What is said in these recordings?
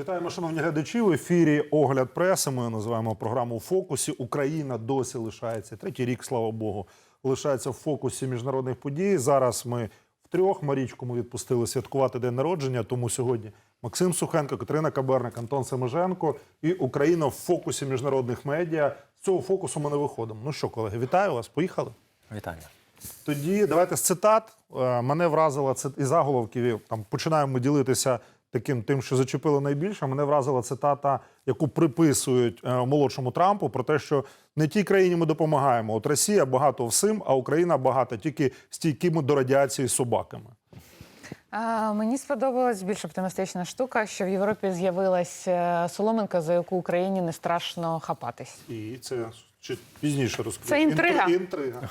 Вітаємо, шановні глядачі. В ефірі огляд преси. Ми називаємо програму у фокусі. Україна досі лишається третій рік, слава Богу, лишається в фокусі міжнародних подій. Зараз ми втрьох Марічку ми відпустили святкувати день народження. Тому сьогодні Максим Сухенко, Катерина Каберник, Антон Семеженко і Україна в фокусі міжнародних медіа. З цього фокусу ми не виходимо. Ну що, колеги, вітаю вас. Поїхали. Вітання. Тоді давайте з цитат. Е, Мене вразила це і заголовків. Там починаємо ділитися таким тим, що зачепили найбільше. Мене вразила цитата, яку приписують е, молодшому Трампу, про те, що не тій країні ми допомагаємо. От Росія багато всім, а Україна багата тільки стійкими до радіації собаками. А, Мені сподобалась більш оптимістична штука, що в Європі з'явилась е, соломинка, за яку Україні не страшно хапатись. І це чи пізніше розкрию. Це інтрига. Інтрига.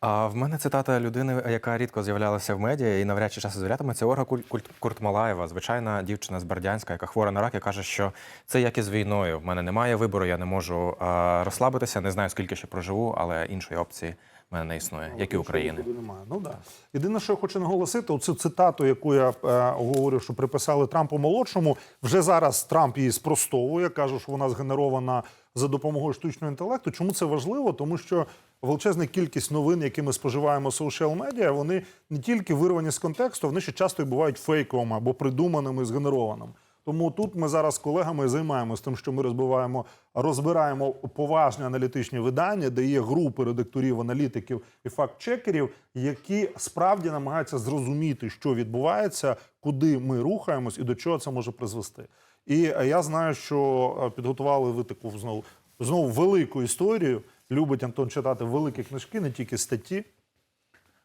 А в мене цитата людини, яка рідко з'являлася в медіа і навряд чи часу звірятиме, це Куль- Куртмалаєва, звичайна дівчина з Бердянська, яка хвора на рак, і каже, що це як із війною. В мене немає вибору, я не можу розслабитися, не знаю, скільки ще проживу, але іншої опції не існує, як і України. Немає. Ну да. Єдине, що я хочу наголосити, оцю цитату, яку я е, говорю, що приписали Трампу молодшому. Вже зараз Трамп її спростовує, каже, що вона згенерована за допомогою штучного інтелекту. Чому це важливо? Тому що величезна кількість новин, які ми споживаємо соціал медіа, вони не тільки вирвані з контексту, вони ще часто і бувають фейковими або придуманими, згенерованими. Тому тут ми зараз з колегами займаємося тим, що ми розбиваємо, розбираємо поважні аналітичні видання, де є групи редакторів, аналітиків і факт-чекерів, які справді намагаються зрозуміти, що відбувається, куди ми рухаємось і до чого це може призвести. І е, я знаю, що е, підготували ви таку знову знову велику історію. Любить Антон читати великі книжки, не тільки статті.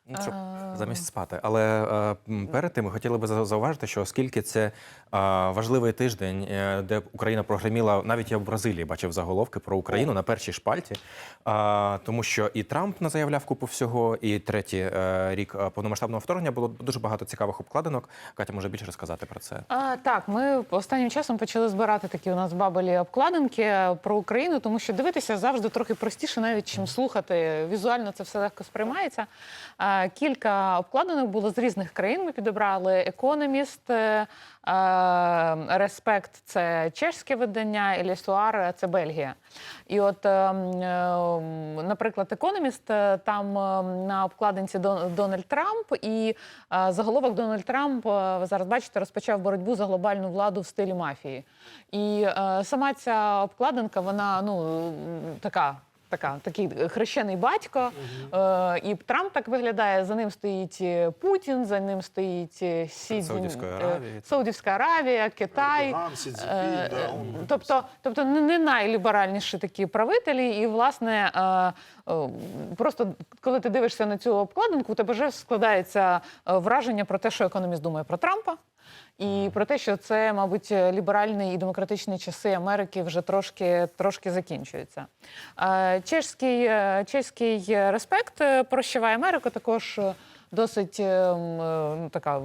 Ну, Щоб замість спати. Але е, перед тим ми хотіли би за- зауважити, що оскільки це е, важливий тиждень, е, де Україна прогреміла, навіть я в Бразилії бачив заголовки про Україну на першій шпальті, е, тому що і Трамп не заявляв купу всього, і третій е, рік е, повномасштабного вторгнення було дуже багато цікавих обкладинок. Катя може більше розказати про це. А, так, ми останнім часом почали збирати такі у нас бабелі обкладинки про Україну, тому що дивитися завжди трохи простіше, навіть чим слухати. Візуально це все легко сприймається. Кілька обкладинок було з різних країн. Ми підібрали Економіст, Респект це чешське видання, і Лісуар це Бельгія. І от, ем, ем, наприклад, Економіст е, там на обкладинці Дон- Дональд Трамп, і е, заголовок Дональд Трамп е, ви зараз бачите, розпочав боротьбу за глобальну владу в стилі мафії. І е, сама ця обкладинка, вона ну така. Така, такий хрещений батько, е, і Трамп так виглядає. За ним стоїть е, Путін, за ним стоїть е, Сі Саудівської е, Саудівська Аравія, Китай. Ердоган, Сі Цзіньпін, Е, да. Тобто, тобто не найліберальніші такі правителі, і власне е, е, просто коли ти дивишся на цю обкладинку, у тебе вже складається враження про те, що економіст думає про Трампа. І про те, що це, мабуть, ліберальні і демократичні часи Америки вже трошки, трошки закінчуються. Чешський, е, чеський респект прощаває Америку також. е, Досить е, ну, така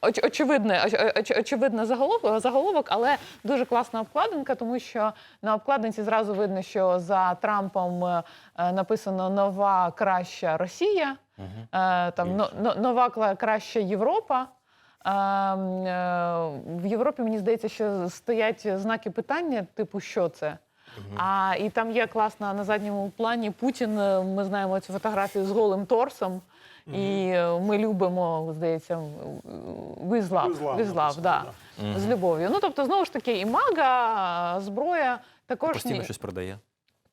оч, очевидне, оч, оч, очевидне заголовок, заголовок, але дуже класна обкладинка, тому що на обкладинці зразу видно, що за Трампом написано нова краща Росія, е, там но- нова краща Європа. Е, В Європі мені здається, що стоять знаки питання, типу, що це. А і там є класна на задньому плані Путін. е, Ми знаємо цю фотографію з голим торсом. І е, ми любимо, здається, визлав, визлав, да, з любов'ю. Ну тобто, знову ж таки, і мага, зброя також Постійно ні- щось продає.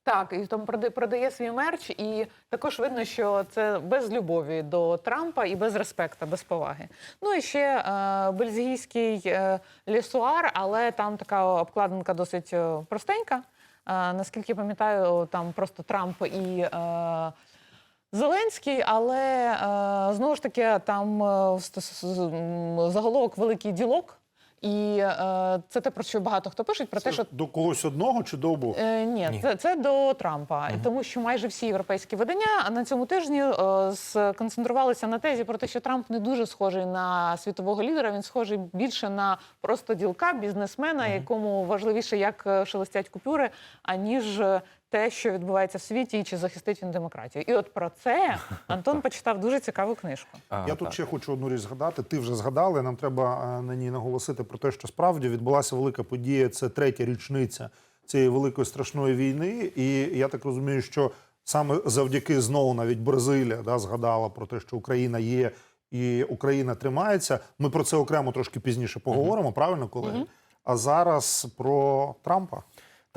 Так, і там продає свій мерч, і також видно, що це без любові до Трампа і без респекта, без поваги. Ну і ще е, бельгійський е, лісуар, але там така обкладинка досить е, простенька. Е, наскільки пам'ятаю, там просто Трамп і. Е, Зеленський, але е, знову ж таки там е, заголовок великий ділок, і е, це те, про що багато хто пишуть, про те, що до когось одного чи до обох? Е, ні, Ні. Це, це до Трампа, тому що майже всі європейські видання на цьому тижні е, сконцентрувалися на тезі про те, що Трамп не дуже схожий на світового лідера. Він схожий більше на просто ділка, бізнесмена, якому важливіше, як е, шелестять купюри, аніж е, те, що відбувається в світі, і чи захистить він демократію. І от про це Антон почитав дуже цікаву книжку. А, Я тут так. ще хочу одну річ згадати. Ти вже згадали. Нам треба е, на ній наголосити про те, що справді відбулася велика подія. Це третя річниця цієї великої страшної війни. І я так розумію, що саме завдяки знову навіть Бразилія да, згадала про те, що Україна є і Україна тримається. Ми про це окремо трошки пізніше поговоримо. Правильно, колеги? А зараз про Трампа.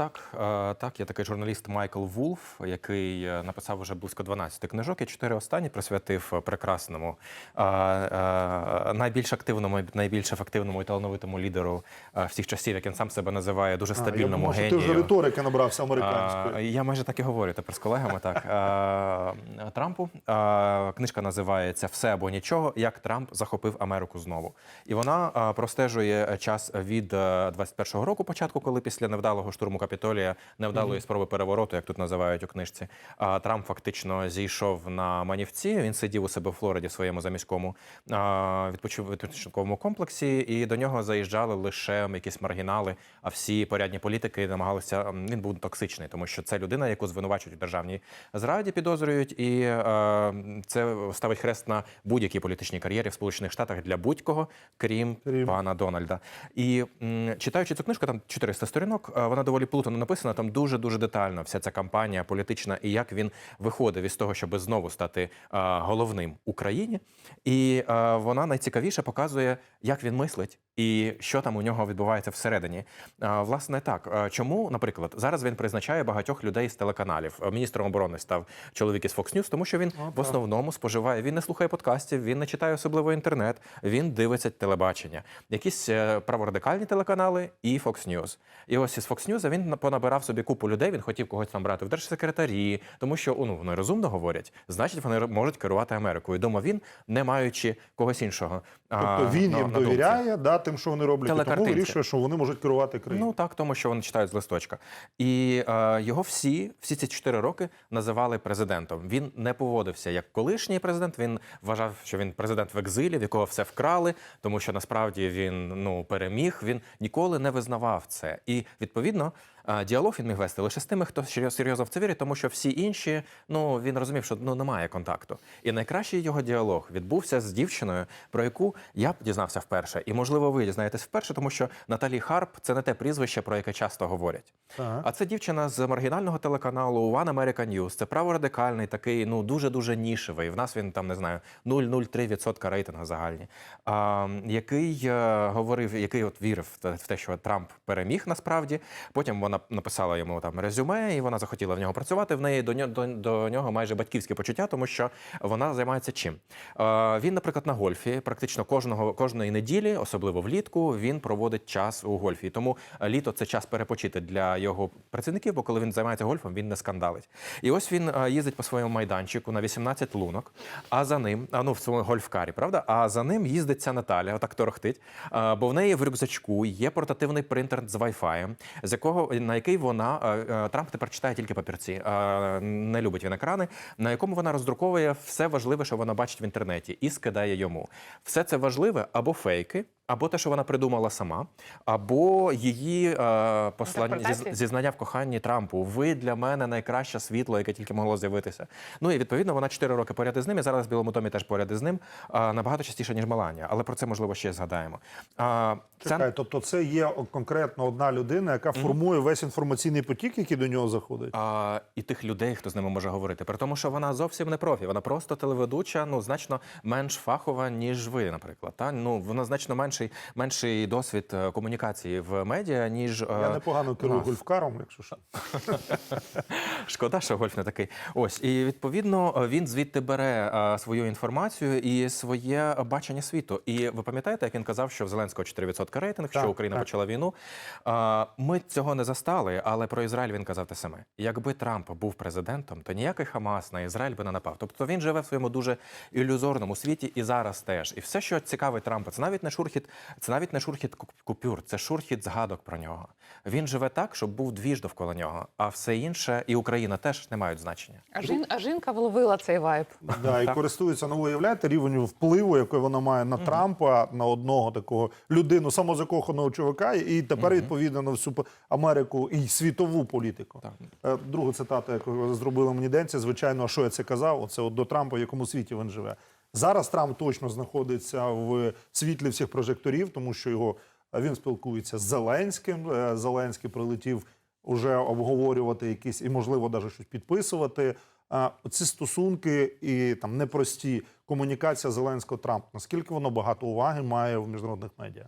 Так, е, так, є такий журналіст Майкл Вулф, який е, написав вже близько 12 книжок, і чотири останні присвятив е, прекрасному, найбільш активному, найбільш ефективному і талановитому лідеру всіх часів, як він сам себе називає, дуже А, я стабільному думав, що ти вже риторики набрався американської. Я майже так і говорю тепер з колегами. Так Трампу книжка називається Все або нічого. Як Трамп захопив Америку знову. І вона простежує час від е, 21-го року, початку, коли після невдалого штурму Капітолія, невдалої спроби перевороту, як тут називають у книжці, а Трамп фактично зійшов на манівці. Він сидів у себе в Флориді, в своєму заміському відпочинковому комплексі, і до нього заїжджали лише якісь маргінали. А всі порядні політики намагалися. Він був токсичний, тому що це людина, яку звинувачують у державній зраді, підозрюють, і е, це ставить хрест на будь-якій політичній кар'єрі в Сполучених Штатах для будь-кого, крім, Крім. пана Дональда. І читаючи цю книжку, там 400 сторінок, е, вона доволі плутано написана. Там дуже дуже детально вся ця кампанія політична і як він виходив із того, щоб знову стати е, головним Україні. І е, вона найцікавіше показує, як він мислить і що там у нього відбувається всередині. Власне, так чому, наприклад, зараз він призначає багатьох людей з телеканалів. Е, Міністром оборони став чоловік із Fox News, тому що він в основному споживає. Він не слухає подкастів, він не читає особливо інтернет, він дивиться телебачення, якісь е, праворадикальні телеканали і Fox News. І ось із Fox News він понабирав собі купу людей. Він хотів когось там брати в держсекретарі, тому що ну вони розумно говорять, значить вони можуть керувати Америкою. Думав він, не маючи когось іншого. а, Тобто він на- їм довіряє, да, тим, що вони роблять, і тому вирішує, що вони можуть керувати країною. Ну так, тому що вони читають з листочка. І е, його всі, всі ці чотири роки називали президентом. Він не поводився як колишній президент. Він вважав, що він президент в екзилі, в якого все вкрали, тому що насправді він ну переміг. Він ніколи не визнавав це. І відповідно. Діалог він міг вести лише з тими, хто серйозно в це вірить, тому що всі інші, ну він розумів, що ну немає контакту. І найкращий його діалог відбувся з дівчиною, про яку я б дізнався вперше. І можливо, ви дізнаєтесь вперше, тому що Наталі Харп це не те прізвище, про яке часто говорять. Так. А це дівчина з маргінального телеканалу One American News. Це праворадикальний, такий, ну дуже дуже нішевий. В нас він там не знаю 0,03% рейтингу загальні. А, який е, говорив, який от вірив в те, що Трамп переміг насправді. Потім вона написала йому там резюме, і вона захотіла в нього працювати. В неї до нього до, до нього майже батьківське почуття, тому що вона займається чим. Е, він, наприклад, на гольфі практично кожного кожної неділі, особливо влітку, він проводить час у гольфі. Тому літо це час перепочити для його працівників, бо коли він займається гольфом, він не скандалить. І ось він е, їздить по своєму майданчику на 18 лунок, а за ним, а ну в своєму гольфкарі, правда? А за ним їздить ця Наталя, отак торохтить. е, Бо в неї в рюкзачку є портативний принтер з Wi-Fi, з якого на який вона е, е, Трамп тепер читає тільки папірці, е, не любить він екрани, на якому вона роздруковує все важливе, що вона бачить в інтернеті, і скидає йому. Все це важливе або фейки. Або те, що вона придумала сама, або її е, послання зіз- зізнання в коханні Трампу. Ви для мене найкраще світло, яке тільки могло з'явитися. Ну і відповідно вона 4 роки поряд із ним. І зараз в Білому домі теж поряд із ним а, набагато частіше ніж Меланія. Але про це можливо ще згадаємо. А, це тобто це є конкретно одна людина, яка формує весь інформаційний потік, який до нього заходить. а, і тих людей, хто з ними може говорити. При тому, що вона зовсім не профі. Вона просто телеведуча, ну значно менш фахова, ніж ви, наприклад. Та ну вона значно менший, менший досвід е, комунікації в медіа, ніж е, Я непогано керую нас. гольфкаром, якщо що. Шкода, що гольф не такий. Ось і відповідно він звідти бере е, свою інформацію і своє бачення світу. І ви пам'ятаєте, як він казав, що в Зеленського 4% рейтинг, Так, що Україна так. почала війну. Е, Ми цього не застали, але про Ізраїль він казав те саме. Якби Трамп був президентом, то ніякий Хамас на Ізраїль би не напав. Тобто він живе в своєму дуже ілюзорному світі і зараз теж. І все, що цікавить Трампа, це навіть не шурхіт Це навіть не шурхіт купюр, це шурхіт згадок про нього. Він живе так, щоб був двіж довкола нього, а все інше і Україна теж не мають значення. А, жін, а жінка вловила цей вайб. Да, і користується, ну уявляєте рівень впливу, який вона має на Трампа, на одного такого людину, самозакоханого чувака, і тепер відповідно на всю Америку і світову політику. Так. Е, Друга цитата, яку зробили мені денці, звичайно, а що я це казав? Оце от до Трампа, в якому світі він живе. Зараз Трамп точно знаходиться в світлі всіх прожекторів, тому що його е, він спілкується з Зеленським. Е, Зеленський прилетів уже обговорювати якісь і, можливо, навіть щось підписувати. Ці стосунки і там непрості комунікація Зеленського Трамп. Наскільки воно багато уваги має в міжнародних медіа?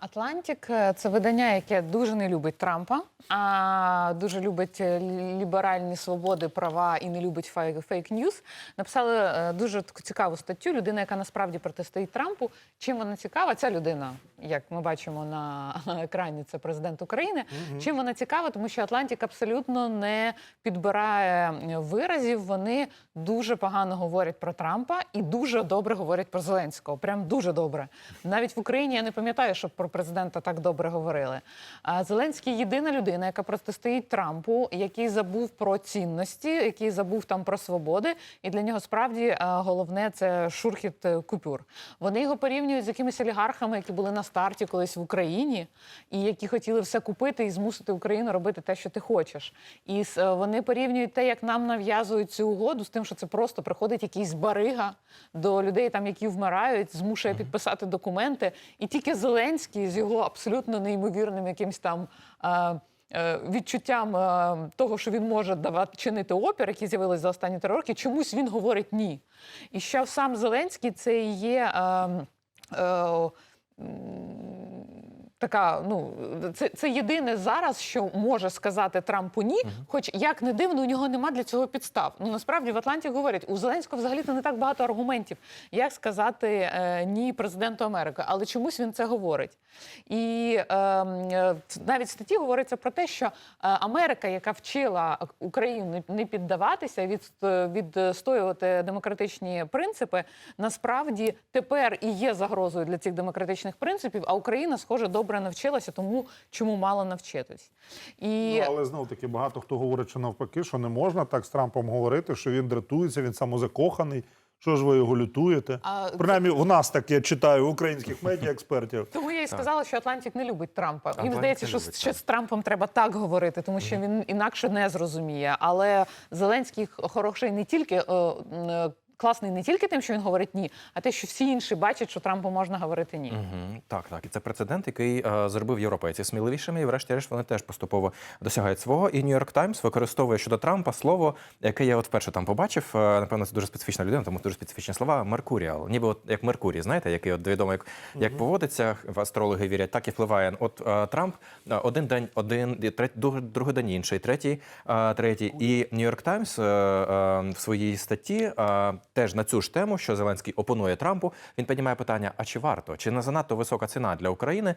Атлантик це видання, яке дуже не любить Трампа, а дуже любить е, ліберальні свободи, права і не любить фейк- фейк-ньюс. Написали е, дуже таку цікаву статтю. Людина, яка насправді протистоїть Трампу. Чим вона цікава? Ця людина, як ми бачимо на екрані, це президент України. Чим вона цікава? Тому що Атлантик абсолютно не підбирає виразів. Вони дуже погано говорять про Трампа і дуже добре говорять про Зеленського. Прям дуже добре. Навіть в Україні я не пам'ятаю, щоб про президента так добре говорили. Зеленський єдина людина, яка протистоїть Трампу, який забув про цінності, який забув там про свободи. І для нього справді е, головне це шурхіт е, купюр. Вони його порівнюють з якимись олігархами, які були на старті колись в Україні, і які хотіли все купити і змусити Україну робити те, що ти хочеш. І е, вони порівнюють те, як нам нав'язують цю угоду, з тим, що це просто приходить якийсь барига до людей, там які вмирають, змушує підписати документи. І тільки Зеленський з його абсолютно неймовірним якимсь там. е, е, Відчуттям е, того, що він може давати чинити опір, які з'явились за останні три роки, чомусь він говорить ні. І що сам Зеленський це і є е, е, така, ну це, це єдине зараз, що може сказати Трампу ні. Хоч як не дивно, у нього нема для цього підстав. Ну насправді в Атланті говорять, у Зеленського взагалі то не так багато аргументів, як сказати е, ні президенту Америки, але чомусь він це говорить. І е, е, навіть в статті говориться про те, що е, Америка, яка вчила Україну не- не піддаватися, від, відстоювати демократичні принципи, насправді тепер і є загрозою для цих демократичних принципів. А Україна, схоже, добре навчилася, тому чому мало навчитись. І Ну, але знов таки багато хто говорить, що навпаки, що не можна так з Трампом говорити, що він дратується, він самозакоханий. Що ж ви його лютуєте? А, Принаймні, в нас так я читаю українських медіа експертів. Тому я і сказала, що Атлантик не любить Трампа. Їм здається, що, любить, що з Трампом треба так говорити, тому що він інакше не зрозуміє. Але Зеленський хороший не тільки. Класний не тільки тим, що він говорить ні, а те, що всі інші бачать, що Трампу можна говорити ні. Мгм. Так, так. І це прецедент, який е, зробив європейців сміливішими, і врешті-решт вони теж поступово досягають свого. І Нью-Йорк Таймс використовує щодо Трампа слово, яке я от вперше там побачив. Е, напевно, це дуже специфічна людина, тому дуже специфічні слова. Меркуріал. Ніби от як Меркурій, знаєте, який от відомо, як, як поводиться, в астрологи вірять, так і впливає. От е, Трамп е, один день один, і трет- другий день інший, третій, е, третій. І Нью-Йорк Таймс е, е, в своїй статті е, теж на цю ж тему, що Зеленський опонує Трампу, він піднімає питання: а чи варто, чи не занадто висока ціна для України е,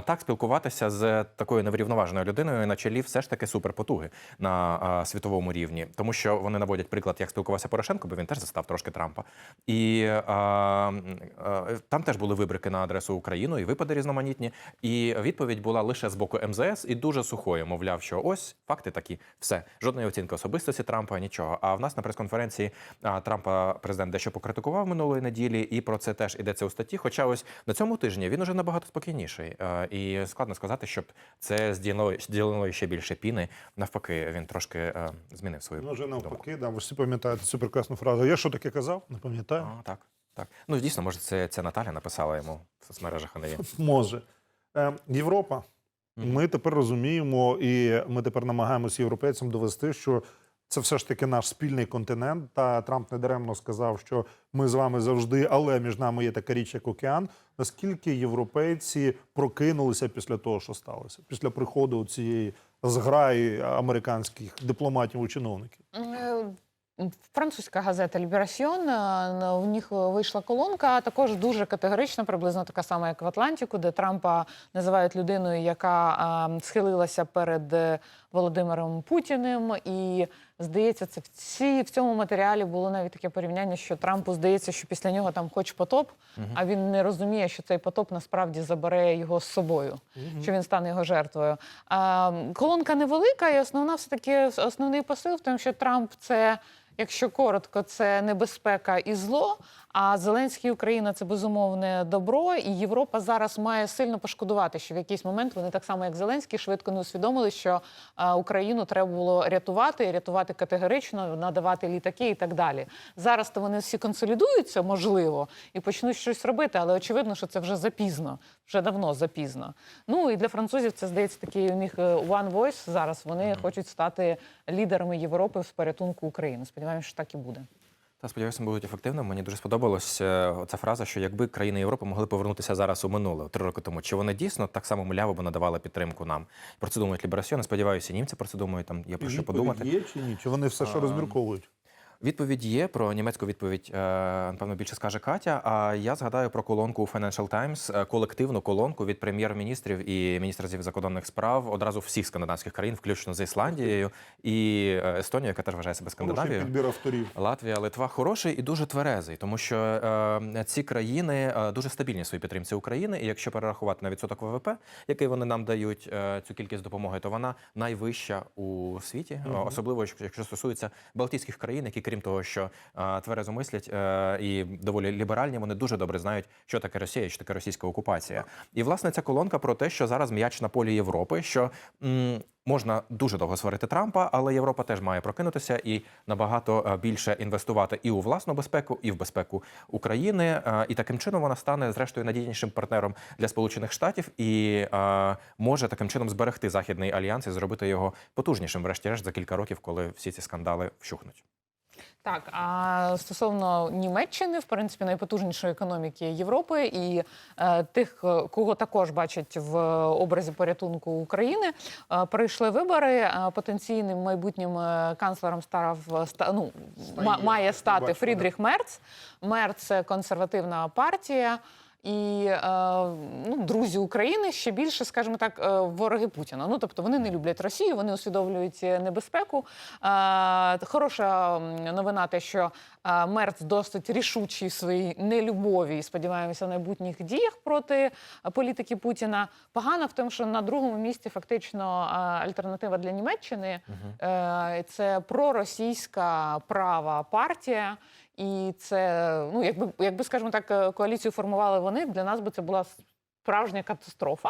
так спілкуватися з такою неврівноваженою людиною на чолі все ж таки суперпотуги на е, світовому рівні, тому що вони наводять приклад, як спілкувався Порошенко, бо він теж застав трошки Трампа. І е, е, там теж були вибрики на адресу України і випади різноманітні. І відповідь була лише з боку МЗС і дуже сухою, мовляв, що ось факти такі, все жодної оцінки особистості Трампа, нічого. А в нас на прес-конференції Трампа президент дещо покритикував минулої неділі, і про це теж ідеться у статті. Хоча ось на цьому тижні він уже набагато спокійніший. Е, І складно сказати, щоб це зділило, ще більше піни. Навпаки, він трошки е, змінив свою Може, думку. навпаки, да, ви всі пам'ятаєте цю прекрасну фразу. Я що таке казав? Не пам'ятаю. А, так, так. Ну дійсно, може, це, це Наталя написала йому в соцмережах, а не я. Може. Е, Європа. Ми тепер розуміємо, і ми тепер намагаємося європейцям довести, що це все ж таки наш спільний континент. Та Трамп недаремно сказав, що ми з вами завжди, але між нами є така річ, як океан. Наскільки європейці прокинулися після того, що сталося, після приходу цієї зграї американських дипломатів і чиновників? Е, Французька газета Ліберасьон, в них вийшла колонка, також дуже категорична, приблизно така сама, як в Атлантику, де Трампа називають людиною, яка схилилася перед е, Володимиром Путіним, і Здається, це в ці в цьому матеріалі було навіть таке порівняння, що Трампу здається, що після нього там хоч потоп, а він не розуміє, що цей потоп насправді забере його з собою, що він стане його жертвою. А, колонка невелика, і основна все таки основний посил в тому, що Трамп це. Якщо коротко, це небезпека і зло. А Зеленський Україна це безумовне добро. І Європа зараз має сильно пошкодувати, що в якийсь момент вони так само, як Зеленський, швидко не усвідомили, що а, Україну треба було рятувати, рятувати категорично, надавати літаки і так далі. Зараз то вони всі консолідуються, можливо, і почнуть щось робити, але очевидно, що це вже запізно, вже давно запізно. Ну і для французів це здається такий у них е, one voice зараз. Вони хочуть стати лідерами Європи в порятунку України. Сподіваємося, що так і буде. Та сподіваюся, будуть ефективними. Мені дуже сподобалась е, ця фраза, що якби країни Європи могли повернутися зараз у минуле три роки тому, чи вони дійсно так само мляво б надавали підтримку нам? Про це думають Ліберасьони. Сподіваюся, німці про це думають. Там є про що подумати. Є чи ні? Чи вони все ще розмірковують? Відповідь є про німецьку відповідь. е, Напевно, більше скаже Катя. А я згадаю про колонку у Financial Times, е, колективну колонку від прем'єр-міністрів і міністрів закордонних справ одразу всіх скандинавських країн, включно з Ісландією і е, Естонією, яка теж вважає себе Скандинавією. підбір авторів. Латвія, Литва хороший і дуже тверезий, тому що е, ці країни дуже стабільні в своїй підтримці України. І якщо перерахувати на відсоток ВВП, який вони нам дають е, цю кількість допомоги, то вона найвища у світі, Е, особливо якщо стосується Балтійських країн, які крім того, що е, тверезо мислять е, і доволі ліберальні, вони дуже добре знають, що таке Росія, що таке російська окупація. І власне ця колонка про те, що зараз м'яч на полі Європи, що м, можна дуже довго сварити Трампа, але Європа теж має прокинутися і набагато е, більше інвестувати і у власну безпеку, і в безпеку України. І таким чином вона стане зрештою надійнішим партнером для Сполучених Штатів і е, може таким чином зберегти західний альянс і зробити його потужнішим, врешті-решт, за кілька років, коли всі ці скандали вщухнуть. Так, а стосовно Німеччини, в принципі, найпотужнішої економіки Європи і е, тих, е, кого також бачать в образі порятунку України, е, пройшли вибори. Е, потенційним майбутнім е, канцлером старав ста, ну, ма- має стати Фрідріх Мерц. Мерц це консервативна партія. І е, ну, друзі України ще більше, скажімо так, е, вороги Путіна. Ну тобто вони не люблять Росію, вони усвідомлюють е, небезпеку. Е, хороша новина, те, що Мерц досить рішучий в своїй нелюбові і сподіваємося в майбутніх діях проти політики Путіна. Погано в тому, що на другому місці фактично альтернатива для Німеччини е, це проросійська права партія. І це, ну, якби, якби, скажімо так, е, коаліцію формували вони, для нас би це була справжня катастрофа.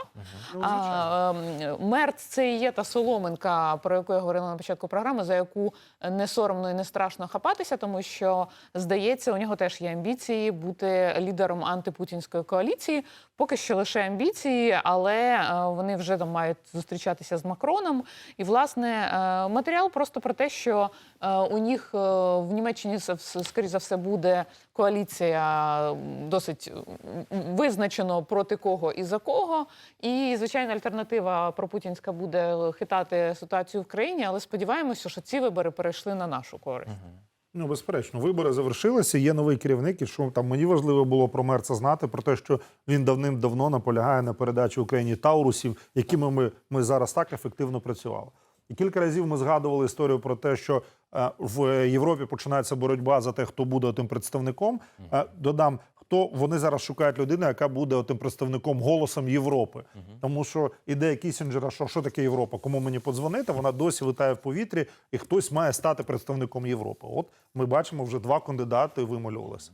Угу. А, ем, Мерц це і є та соломинка, про яку я говорила на початку програми, за яку не соромно і не страшно хапатися, тому що здається, у нього теж є амбіції бути лідером антипутінської коаліції. Поки що лише амбіції, але е, вони вже там мають зустрічатися з Макроном. І власне е, матеріал просто про те, що е, у них в Німеччині скоріш за все буде коаліція досить визначено проти кого і за кого. І звичайно, альтернатива пропутінська буде хитати ситуацію в країні, але сподіваємося, що ці вибори перейшли на нашу користь. Ну, безперечно, вибори завершилися. Є новий керівник, і що там мені важливо було про Мерца знати, про те, що він давним-давно наполягає на передачі Україні Таурусів, якими ми, ми зараз так ефективно працювали. І кілька разів ми згадували історію про те, що е, в Європі починається боротьба за те, хто буде тим представником. Е, додам, хто вони зараз шукають людину, яка буде тим представником голосом Європи. Тому що ідея Кісінджера, що, що таке Європа, кому мені подзвонити, вона досі витає в повітрі, і хтось має стати представником Європи. От ми бачимо, вже два кандидати вималювалися.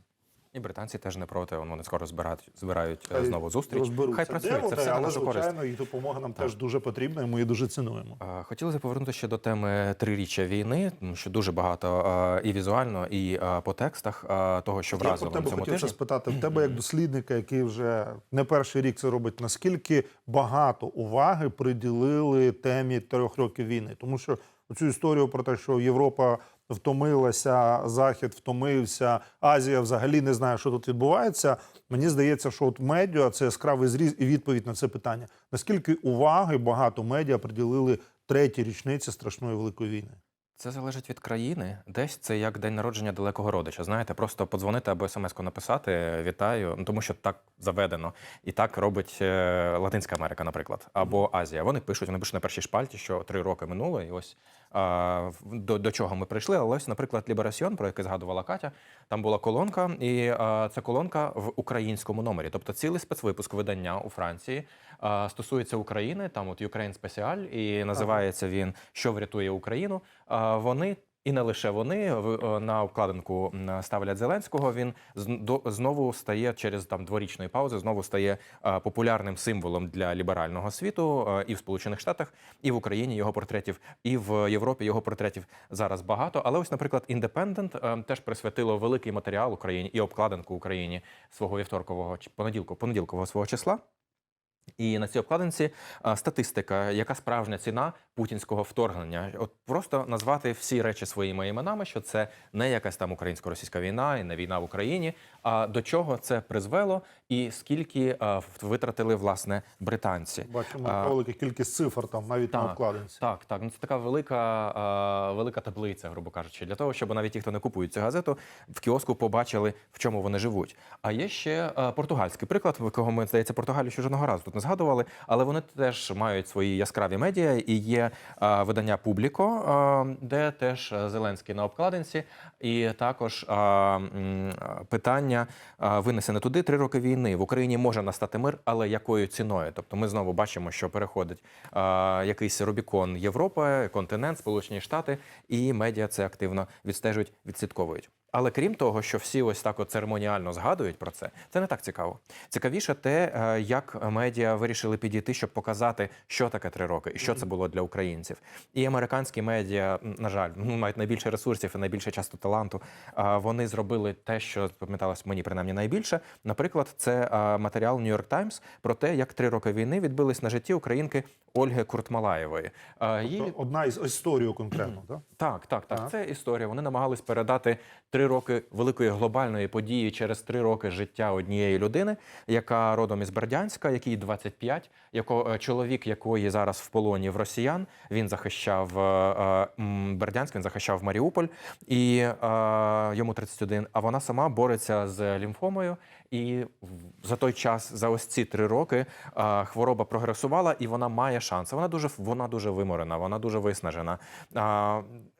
І британці теж не проти. Вони скоро збирають збирають е, знову зустріч. Хай де працюють. Це вони, все на користь. звичайно, їх допомога нам теж дуже потрібна, і ми її дуже цінуємо. Е, Хотілося повернутися ще до теми триріччя війни, тому що дуже багато е, і візуально, і по текстах того, що Я вразило на цьому хотів ще спитати в тебе, як дослідника, який вже не перший рік це робить, наскільки багато уваги приділили темі трьох років війни? Тому що цю історію про те, що Європа втомилася, Захід втомився, Азія взагалі не знає, що тут відбувається. Мені здається, що от медіа це яскравий зріз і відповідь на це питання. Наскільки уваги багато медіа приділили третій річниці страшної великої війни? Це залежить від країни. Десь це як день народження далекого родича. Знаєте, просто подзвонити або смс-ку написати вітаю. Ну тому що так заведено. І так робить е, Латинська Америка, наприклад, або Азія. Вони пишуть, вони пишуть на першій шпальті, що три роки минуло, і ось до, до чого ми прийшли. Але ось, наприклад, Ліберасіон, про який згадувала Катя, там була колонка, і ця це колонка в українському номері. Тобто цілий спецвипуск видання у Франції стосується України. Там от Ukraine Special, і називається він Що врятує Україну. Вони. І не лише вони е, на обкладинку ставлять Зеленського. Він знову стає через там дворічної паузи, знову стає е, популярним символом для ліберального світу е, і в Сполучених Штатах, і в Україні його портретів, і в Європі його портретів зараз багато. Але ось, наприклад, е, теж присвятило великий матеріал Україні і обкладинку Україні свого вівторкового чи понеділкового свого числа. І на цій обкладинці статистика, яка справжня ціна путінського вторгнення. От просто назвати всі речі своїми іменами, що це не якась там українсько-російська війна і не війна в Україні. А до чого це призвело, і скільки а, витратили власне британці? Бачимо А, велика кількість цифр там навіть на обкладинці. Так, так. Ну це така велика, а, велика таблиця, грубо кажучи, для того, щоб навіть ті, хто не купують цю газету, в кіоску побачили, в чому вони живуть. А є ще а, португальський приклад, якого ми здається, Португалію ще жодного разу тут не згадували, але вони теж мають свої яскраві медіа і є а, видання Публіко, а, де теж Зеленський на обкладинці, і також а, питання а, винесене туди три роки війни. В Україні може настати мир, але якою ціною? Тобто ми знову бачимо, що переходить а, якийсь Рубікон Європа, континент, Сполучені Штати, і медіа це активно відстежують, відслідковують. Але крім того, що всі ось так от церемоніально згадують про це, це не так цікаво. Цікавіше те, е, як медіа вирішили підійти, щоб показати, що таке три роки і що це було для українців. І американські медіа, на жаль, мають найбільше ресурсів і найбільше часто таланту. Вони зробили те, що запам'яталось мені принаймні найбільше. Наприклад, це матеріал New York Times про те, як три роки війни відбились на житті українки Ольги Куртмалаєвої. А, Її Одна із історію конкретно, так, так, так. Так. Це історія. Вони намагались передати три роки великої глобальної події через три роки життя однієї людини, яка родом із Бердянська, якій 25, яко, е, чоловік якої зараз в полоні в росіян. Він захищав е, е, Бердянськ, він захищав Маріуполь, і йому 31, А вона сама бореться з лімфомою. І за той час, за ось ці три роки, хвороба прогресувала, і вона має шанс. Вона дуже вона дуже виморена, вона дуже виснажена.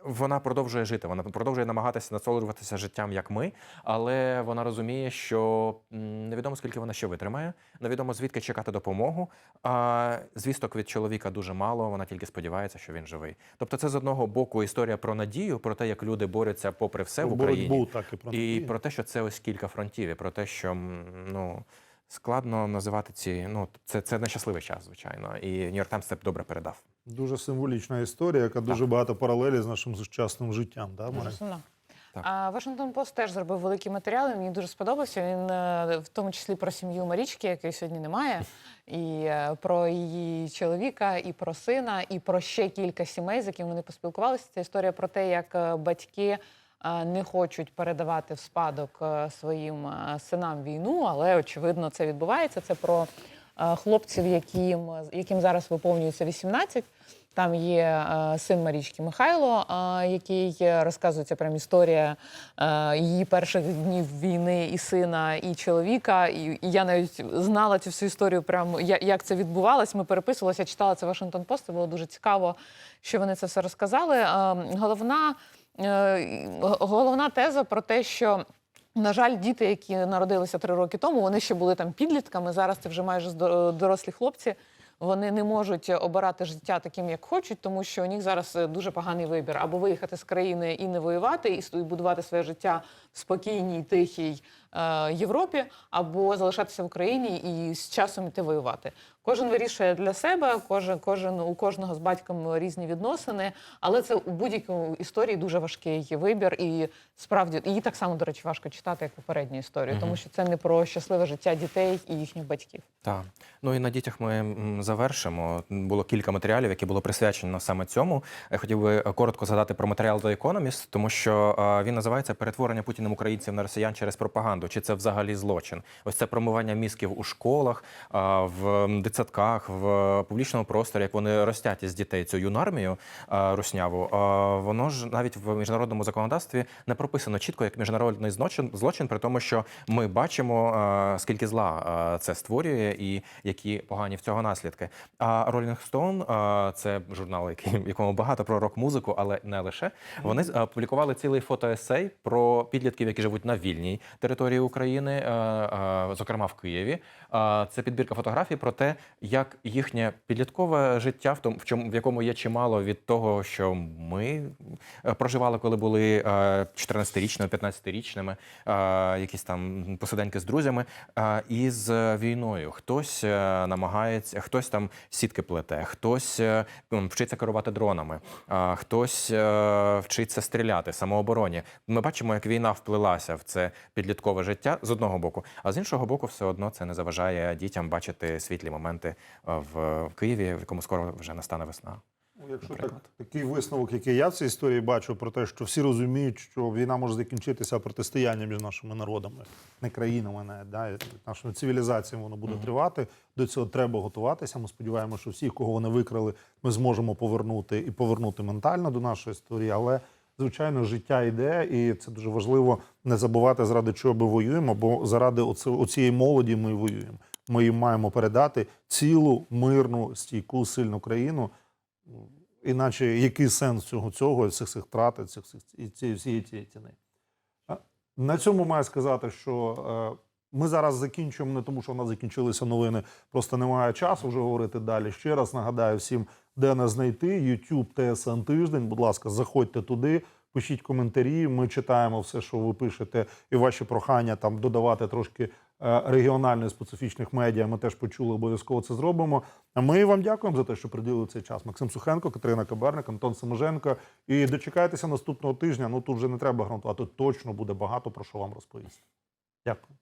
Вона продовжує жити, вона продовжує намагатися насолоджуватися життям, як ми, але вона розуміє, що невідомо скільки вона ще витримає, невідомо звідки чекати допомогу. А звісток від чоловіка дуже мало. Вона тільки сподівається, що він живий. Тобто, це з одного боку історія про надію, про те, як люди борються попри все в Україні. Боротьбу так і про І про те, що це ось кілька фронтів, і про те, що ну складно називати ці. Ну це, це нещасливий час, звичайно. І Нью-Йорк Таймс це добре передав. Дуже символічна історія, яка дуже багато паралелі з нашим сучасним життям. Да, Дуже. Так. А Вашингтон Пост теж зробив великий матеріал. Мені дуже сподобався. Він е, в тому числі про сім'ю Марічки, якої сьогодні немає, і е, про її чоловіка, і про сина, і про ще кілька сімей, з якими вони поспілкувалися. Це історія про те, як е, батьки. Не хочуть передавати в спадок е, своїм е, синам війну, але очевидно це відбувається. Це про е, хлопців, яким, яким зараз виповнюється 18. Там є син Марічки Михайло, який розказується прям історія її перших днів війни і сина, і чоловіка. І, я навіть знала цю всю історію, прям як це відбувалось. Ми переписувалися, читала це Вашингтон Пост. Це було дуже цікаво, що вони це все розказали. Головна, головна теза про те, що. На жаль, діти, які народилися три роки тому, вони ще були там підлітками. Зараз це вже майже дорослі хлопці. Вони не можуть обирати життя таким, як хочуть, тому що у них зараз е, дуже поганий вибір: або виїхати з країни і не воювати, і будувати своє життя в спокійній, тихій е, Європі, або залишатися в Україні і з часом іти воювати. Кожен вирішує для себе, кожен, кожен у кожного з батьком різні відносини, але це у будь-якій історії дуже важкий вибір, і справді її так само, до речі, важко читати, як попередню історію, тому що це не про щасливе життя дітей і їхніх батьків. Так. Ну і на дітях ми завершимо. Було кілька матеріалів, які було присвячено саме цьому. Я хотів би е, коротко згадати про матеріал The Economist, тому що е, він називається Перетворення Путіним українців на росіян через пропаганду. Чи це взагалі злочин? Ось це промивання мізків у школах, в дитсадках, в публічному просторі, як вони ростять із дітей цю юну армію е, русняву, е, воно ж навіть в міжнародному законодавстві не прописано чітко як міжнародний злочин, злочин, при тому, що ми бачимо, е, скільки зла це створює і які погані в цього наслідки. А Rolling Stone, це журнал, якому багато про рок-музику, але не лише. Вони е, публікували цілий фотоесей про підлітків, які живуть на вільній території України, зокрема в Києві. Е, Це підбірка фотографій про те, як їхнє підліткове життя, в тому, в чому в якому є чимало від того, що ми е, проживали, коли були е, 14-річними, 15-річними, е, якісь там посиденьки з друзями, е, і з війною. Хтось е, намагається, хтось там сітки плете, хтось е, вчиться керувати дронами, хтось е, вчиться стріляти самообороні. Ми бачимо, як війна вплилася в це підліткове життя з одного боку, а з іншого боку, все одно це не заважає дітям бачити світлі моменти е, в Києві, в якому скоро вже настане весна. Ну, Якщо так, такий висновок, який я в цій історії бачу, про те, що всі розуміють, що війна може закінчитися протистоянням між нашими народами, не країнами, не да, нашими цивілізаціями воно буде тривати. До цього треба готуватися. Ми сподіваємося, що всіх, кого вони викрали, ми зможемо повернути і повернути ментально до нашої історії. Але звичайно, життя йде, і це дуже важливо не забувати, заради чого ми воюємо, бо заради оцієї молоді ми воюємо. Ми їм маємо передати цілу мирну, стійку, сильну країну. Іначе який сенс цього цього, всіх цих втрат, цих, цих, і цієї ціни? На цьому маю сказати, що е, ми зараз закінчуємо не тому, що в нас закінчилися новини, просто немає часу вже говорити далі. Ще раз нагадаю всім, де нас знайти. YouTube ТСН тиждень. Будь ласка, заходьте туди, пишіть коментарі. Ми читаємо все, що ви пишете, і ваші прохання там додавати трошки е, регіональних специфічних медіа. Ми теж почули, обов'язково це зробимо. А ми вам дякуємо за те, що приділили цей час. Максим Сухенко, Катерина Каберник, Антон Семоженко. І дочекайтеся наступного тижня. Ну тут вже не треба гарантувати. Точно буде багато про що вам розповісти. Дякую.